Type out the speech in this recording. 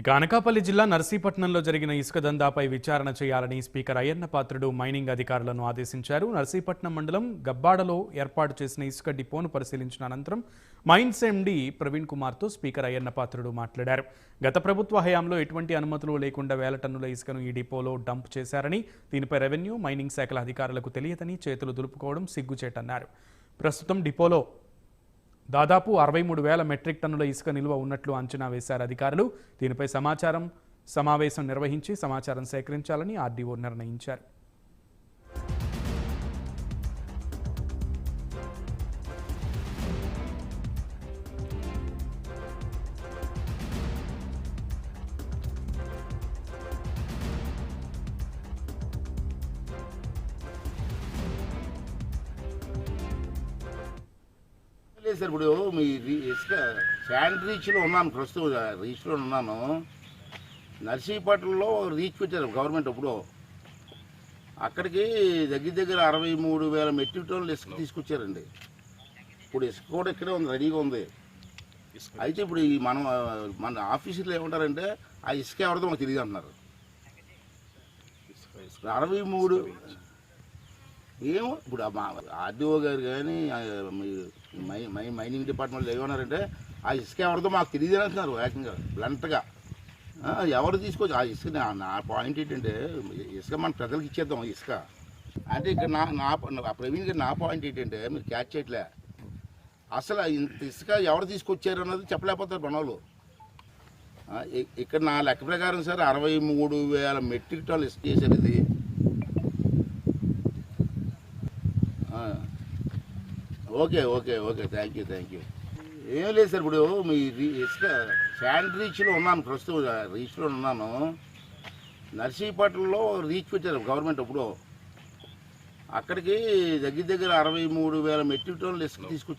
ఇక అనకాపల్లి జిల్లా నర్సీపట్నంలో జరిగిన ఇసుక దందాపై విచారణ చేయాలని స్పీకర్ అయ్యన్న పాత్రుడు మైనింగ్ అధికారులను ఆదేశించారు. నర్సీపట్నం మండలం గబ్బాడలో ఏర్పాటు చేసిన ఇసుక డిపోను పరిశీలించిన అనంతరం మైన్స్ ఎండి ప్రవీణ్ కుమార్తో స్పీకర్ అయ్యన్న పాత్రుడు మాట్లాడారు. గత ప్రభుత్వ హయాంలో ఎటువంటి అనుమతులు లేకుండా వేల టన్నుల ఇసుకను ఈ డిపోలో డంప్ చేశారని దీనిపై రెవెన్యూ మైనింగ్ శాఖల అధికారులకు తెలియదని చేతులు దులుపుకోవడం సిగ్గుచేటన్నారు. ప్రస్తుతం డిపోలో దాదాపు అరవై మూడు వేల మెట్రిక్ టన్నుల ఇసుక నిల్వ ఉన్నట్లు అంచనా వేశారు అధికారులు. దీనిపై సమాచారం సమావేశం నిర్వహించి సమాచారం సేకరించాలని ఆర్డీఓ నిర్ణయించారు. లేదు సార్ ఇప్పుడు మీ ఇసుక శాండ్ రీచ్లో ఉన్నాను ప్రస్తుతం రీచ్లో ఉన్నాను నర్సీపట్నంలో రీచ్ పెట్టారు గవర్నమెంట్ ఇప్పుడు. అక్కడికి దగ్గర దగ్గర అరవై మూడు వేల మెట్రిక్ టన్నులు ఇసుక తీసుకొచ్చారండి. ఇప్పుడు ఇసుక కూడా ఇక్కడే ఉంది రెడీగా ఉంది. అయితే ఇప్పుడు ఈ మనం మన ఆఫీసులో ఏమంటారంటే ఆ ఇసుక ఎవరిదో మాకు తెలియదు అంటున్నారు. అరవై మూడు ఏమో ఇప్పుడు మా ఆర్డీఓ గారు కానీ మై మైనింగ్ డిపార్ట్మెంట్లో ఏమన్నారంటే ఆ ఇసుక ఎవరిదో మాకు తెలియదు అంటున్నారు ఏకంగా బ్లంట్గా ఎవరు తీసుకోవచ్చు ఆ ఇసుక నా నా పాయింట్ ఏంటంటే ఇసుక మన ప్రజలకు ఇచ్చేద్దాం ఇసుక. అంటే ఇక్కడ నా నా ప్రవీణ్ గారు నా పాయింట్ ఏంటంటే మీరు క్యాచ్ చేయట్లే. అసలు ఇంత ఇసుక ఎవరు తీసుకొచ్చారు అన్నది చెప్పలేకపోతారు మనవాళ్ళు ఇక్కడ నా లెక్క ప్రకారం సార్ అరవై మూడు వేల మెట్రిక్ టన్నులు ఇసుక చేసేది ఇది ఆ. Okay okay okay. Thank you thank you ఏం లేదు సార్ ఇప్పుడు మీ ఇసుక శాండ్ రీచ్లో ఉన్నాను ప్రస్తుతం రీచ్లో ఉన్నాను. నర్సీపట్నంలో రీచ్ పెట్టారు గవర్నమెంట్ ఇప్పుడు అక్కడికి దగ్గర దగ్గర అరవై మూడు వేల మెట్రిక్ టన్నులు ఇసుక తీసుకొచ్చారు.